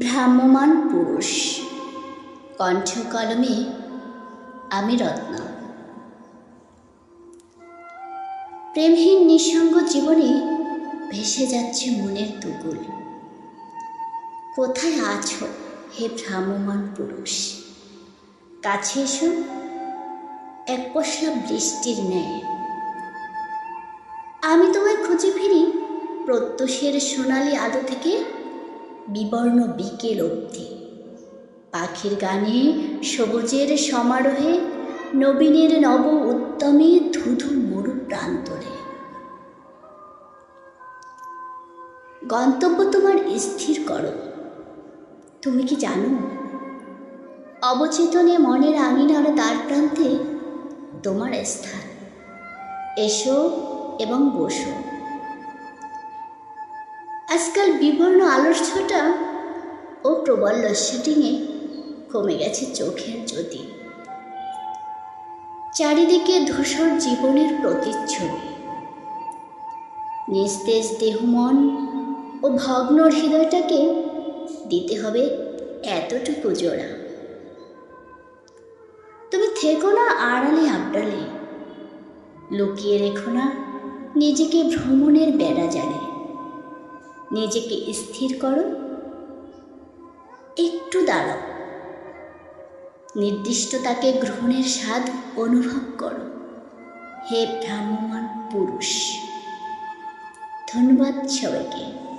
ভ্রাম্যমান পুরুষ। কণ্ঠ কলমে আমি রত্ন। প্রেমহীন নিঃসঙ্গ জীবনে ভেসে যাচ্ছে মনের তুগুল। কোথায় আছো হে ভ্রাম্যমান পুরুষ? কাছে এসো, এক পশলা বৃষ্টির ন্যায়। আমি তোমায় খুঁজে ফিরি প্রত্যুষের সোনালি আলো থেকে বিবর্ণ বিকেল অবধি। পাখির গানে সবুজের সমারোহে নবীনের নব উত্তমে ধুধু মরু প্রান্তরে। গন্তব্য তোমার স্থির করো। তুমি কি জানো? অবচেতনে মনের আঙিনার দ্বার প্রান্তে তোমার স্থান। এসো এবং বসো। আজকাল বিবর্ণ আলোর প্রবল লস্যটিংয়ে কমে গেছে চোখের জ্যোতি। চারিদিকে ধূসর জীবনের প্রতিচ্ছবি। নিস্তেজ দেহমন ও ভগ্ন হৃদয়টাকে দিতে হবে এতটুকু জোড়া। তুমি থেকো না আড়ালে আবডালে। লুকিয়ে রেখো না নিজেকে ভ্রমণের বেড়া জানে নিজেকে স্থির করো একটু দাঁড়াও। নির্দিষ্টতাকে গ্রহণের স্বাদ অনুভব করো। হে ভ্রাম্যমান পুরুষ। ধন্যবাদ সবাইকে।